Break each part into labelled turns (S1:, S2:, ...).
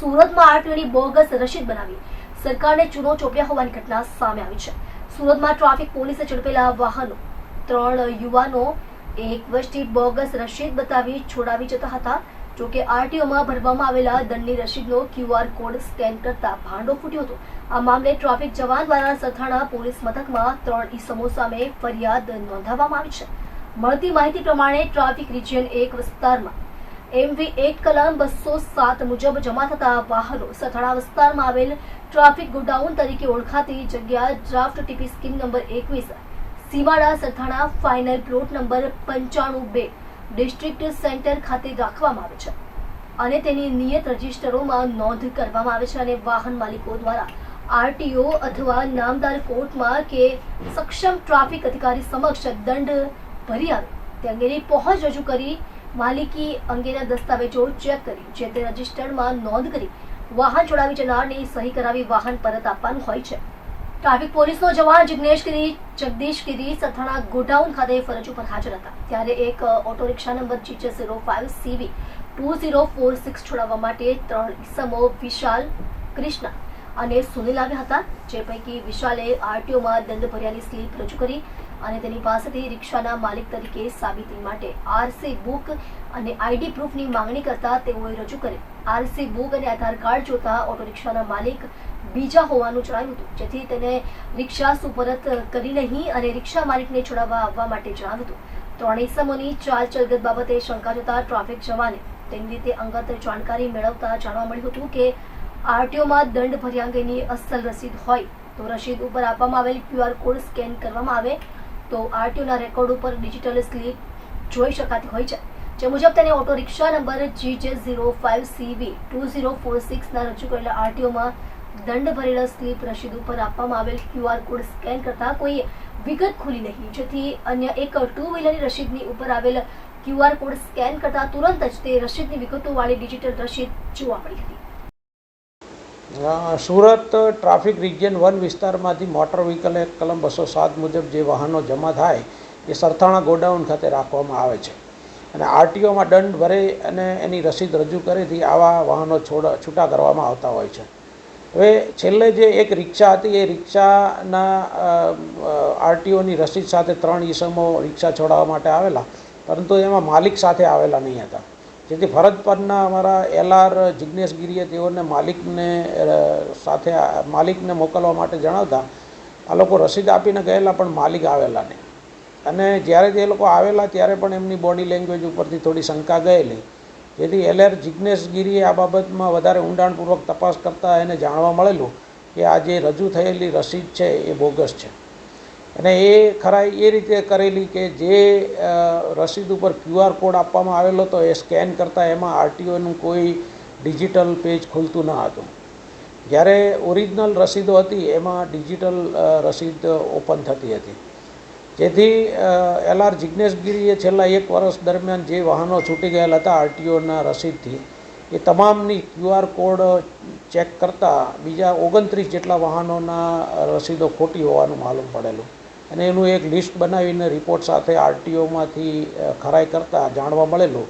S1: સુરતમાં આરટીઓની બોગસ રસીદ બનાવી. સરકારને ચૂનો ચોપ્યા હોવાની ઘટના સામે આવી છે. સુરતમાં ટ્રાફિક પોલીસે ઝડપેલા વાહનો. ત્રણ યુવાનો એક વર્ષથી બોગસ રસીદ બતાવી છોડાવી જતા હતા. જોકે આરટીઓમાં ભરવામાં આવેલા દંડની રસીદનો ક્યુઆર કોડ સ્કેન કરતા ભાંડો ફૂટ્યો હતો. આ મામલે ટ્રાફિક જવાન દ્વારા સથાણા પોલીસ મથકમાં ત્રણ ઈસમો સામે ફરિયાદ નોંધાવવામાં આવી છે. મળતી માહિતી પ્રમાણે ટ્રાફિક રિજિયન એક વિસ્તારમાં એમવી એક કલમ બસો સાત મુજબ જમા થતા વાહનો સથાણા વિસ્તારમાં આવેલ ટ્રાફિક ગોડાઉન તરીકે ઓળખાતી જગ્યા ડ્રાફ્ટ ટીપી સ્કીમ નંબર એકવીસ, Simada Sarthana final plot number પંચાણું બે, ડિસ્ટ્રિક્ટ સેન્ટર ખાતે રાખવામાં આવે છે. અને તેની નિયત રજિસ્ટરોમાં નોંધ કરવામાં આવે છે અને વાહન માલિકો દ્વારા આરટીઓ અથવા નામદાર કોર્ટમાં કે સક્ષમ ટ્રાફિક અધિકારી સમક્ષ દંડ ભરી આવે. તે અંગેની પહોંચ રજૂ કરી માલિકી અંગેના દસ્તાવેજો ચેક કરી, જે તે રજિસ્ટરમાં નોંધ કરી વાહન છોડાવી જનારની સહી કરાવી વાહન પરત આપવાનું હોય છે. ટ્રાફિક પોલીસનો જવાન જિગ્નેશ ગીરી જગદીશ ગીરી સથાણા ગોડાઉન ખાતે ફરજ ઉપર હાજર હતા. ત્યારે એક auto rickshaw number GJ zero five CV two zero four six છોડાવવા માટે ત્રણ ઇસમો વિશાલ, કૃષ્ણા અને સુનિલ આવ્યા હતા, જે પૈકી વિશાલે આરટીઓમાં દંડ ભર્યાની સ્લીપ રજૂ કરી અને તેની પાસેથી રિક્ષાના માલિક તરીકે સાબિતી માટે આરસી બુક અને આઈડી પ્રૂફની માંગણી કરતા તેઓએ રજૂ કરી. આરસી બુક અને આધાર કાર્ડ જોતા ઓટો રિક્ષાના માલિક બીજા હોવાનું જણાવ્યું હતું, જેથી તેને રિક્ષા સુપરત કરી નહીં અને રિક્ષા માલિકને છોડાવવા આવવા માટે જણાવ્યું હતું. ત્રણેય સમૂહની ચાલ ચલગત બાબતે શંકા જતા ટ્રાફિક જવાને તેની રીતે અંગત જાણકારી મેળવતા જાણવા મળ્યું હતું કે આરટીઓમાં દંડ ભર્યા અંગેની અસલ રસીદ હોય તો રસીદ ઉપર આપવામાં આવેલ ક્યુઆર કોડ સ્કેન કરવામાં આવે તો આરટીઓના રેકોર્ડ ઉપર ડિજિટલ સ્લીપ જોઈ શકાતી હોય છે. જે મુજબ તેને auto rickshaw number G J zero five CV two zero four સિક્સના રજૂ કરેલા આરટીઓમાં દંડ ભરેલા સ્લીપ રસીદ ઉપર આપવામાં આવેલ ક્યુઆર કોડ સ્કેન કરતા કોઈ વિગત ખુલી નહીં. જેથી અન્ય એક ટુ વ્હીલરની રસીદની ઉપર આવેલ ક્યુઆર કોડ સ્કેન કરતા તુરંત જ તે રસીદની વિગતોવાળી ડિજિટલ રસીદ જોવા મળી હતી.
S2: સુરત ટ્રાફિક રિજિયન વન વિસ્તારમાંથી મોટર વ્હીકલ એક કલમ બસો સાત મુજબ જે વાહનો જમા થાય એ સરથાણા ગોડાઉન ખાતે રાખવામાં આવે છે. અને આરટીઓમાં દંડ ભરે અને એની રસીદ રજૂ કરીથી આવા વાહનો છોડ, છૂટા કરવામાં આવતા હોય છે. હવે છેલ્લે જે એક રિક્ષા હતી, એ રિક્ષાના આરટીઓની રસીદ સાથે ત્રણ ઈસમો રિક્ષા છોડાવવા માટે આવેલા, પરંતુ એમાં માલિક સાથે આવેલા નહીં હતા. જેથી ફરજ પરના અમારા એલઆર જિજ્ઞેશ ગીરીએ તેઓને માલિકને સાથે માલિકને મોકલવા માટે જણાવતા, આ લોકો રસીદ આપીને ગયેલા, પણ માલિક આવેલા નહીં. અને જ્યારે તે લોકો આવેલા, ત્યારે પણ એમની બોડી લેંગ્વેજ ઉપરથી થોડી શંકા ગયેલી. જેથી એલઆર જિજ્ઞેશ ગીરીએ આ બાબતમાં વધારે ઊંડાણપૂર્વક તપાસ કરતાં એને જાણવા મળેલું કે આ જે રજૂ થયેલી રસીદ છે, એ બોગસ છે. અને એ ખરા એ રીતે કરેલી કે જે રસીદ ઉપર ક્યુઆર કોડ આપવામાં આવેલો હતો, એ સ્કેન કરતાં એમાં આરટીઓનું કોઈ ડિજિટલ પેજ ખુલતું ન હતું. જ્યારે ઓરિજિનલ રસીદો હતી, એમાં ડિજિટલ રસીદ ઓપન થતી હતી. જેથી એલઆર જિજ્ઞેશગીરીએ છેલ્લા એક વર્ષ દરમિયાન જે વાહનો છૂટી ગયેલા હતા, આરટીઓના રસીદથી, એ તમામની ક્યુઆર કોડ ચેક કરતાં બીજા ઓગણત્રીસ જેટલા વાહનોના રસીદો ખોટી હોવાનું માલુમ પડેલું. અને એનું એક લિસ્ટ બનાવીને રિપોર્ટ સાથે આરટીઓમાંથી ખરાઈ કરતાં જાણવા મળેલું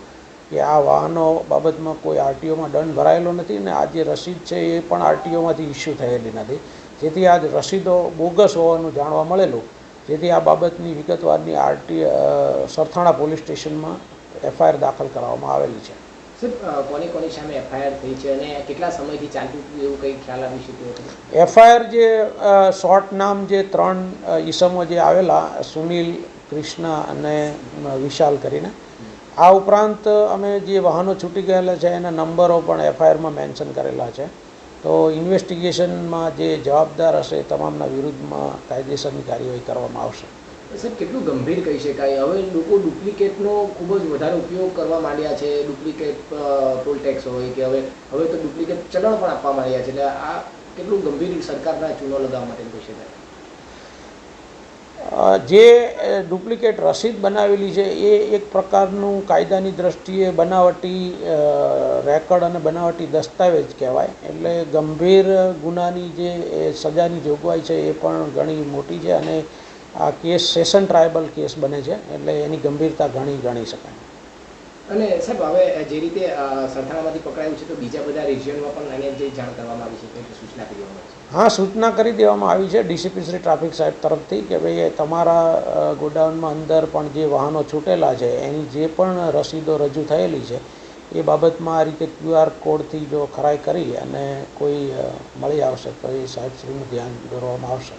S2: કે આ વાહનો બાબતમાં કોઈ આરટીઓમાં દંડ ભરાયેલો નથી ને આ જે રસીદ છે એ પણ આરટીઓમાંથી ઇસ્યુ થયેલી નથી. જેથી આ રસીદો બોગસ હોવાનું જાણવા મળેલું. જેથી આ બાબતની વિગતવારની આરટી સરથાણા પોલીસ સ્ટેશનમાં એફઆઈઆર દાખલ કરવામાં આવેલી છે.
S3: એફઆઈઆર થઈ છે અને કેટલા સમયથી ચાલતું એવું કંઈ ખ્યાલ આવી શક્યો
S2: એફઆઈઆર જે શોર્ટ નામ જે ત્રણ ઈસમો જે આવેલા, સુનિલ, કૃષ્ણ અને વિશાલ કરીને, આ ઉપરાંત અમે જે વાહનો છૂટી ગયેલા છે, એના નંબરો પણ એફઆઈઆરમાં મેન્શન કરેલા છે. તો ઇન્વેસ્ટિગેશનમાં જે જવાબદાર હશે તમામના વિરુદ્ધમાં કાયદેસરની કાર્યવાહી કરવામાં આવશે.
S3: સર કેટલું ગંભીર કહી શકાય. હવે લોકો ડુપ્લિકેટનો ખૂબ જ વધારે ઉપયોગ કરવા માંડ્યા છે. ડુપ્લિકેટ ટોલ ટેક્સ હોય કે હવે હવે તો ડુપ્લિકેટ ચલણ પણ આપવા માંડ્યા છે. એટલે આ કેટલું ગંભીર સરકારના ચૂનો લગાવવા માટે કહી શકાય.
S2: જે ડુપ્લિકેટ રસીદ બનાવેલી છે, એ એક પ્રકારનું કાયદાની દ્રષ્ટિએ બનાવટી રેકર્ડ અને બનાવટી દસ્તાવેજ કહેવાય. એટલે ગંભીર ગુનાની જે સજાની જોગવાઈ છે, એ પણ ઘણી મોટી છે અને આ કેસ સેશન ટ્રાયબલ કેસ બને છે એટલે એની ગંભીરતા ઘણી ગણી શકાય.
S3: અને સાહેબ હવે જે રીતે સરથાણામાંથી પકડાયું છે તો બીજા બધા રિજિયનમાં પણ આને જે જાણ કરવામાં આવી છે કે સૂચના આવી છે?
S2: હા સૂચના કરી દેવામાં આવી છે ડીસીપી શ્રી ટ્રાફિક સાહેબ તરફથી કે ભાઈ તમારા ગોડાઉનમાં અંદર પણ જે વાહનો છૂટેલા છે એની જે પણ રસીદો રજૂ થયેલી છે એ બાબતમાં આ રીતે ક્યુઆર કોડથી જો ખરાઈ કરી અને કોઈ મળી આવશે તો એ સાહેબશ્રીનું ધ્યાન દોરવામાં આવશે.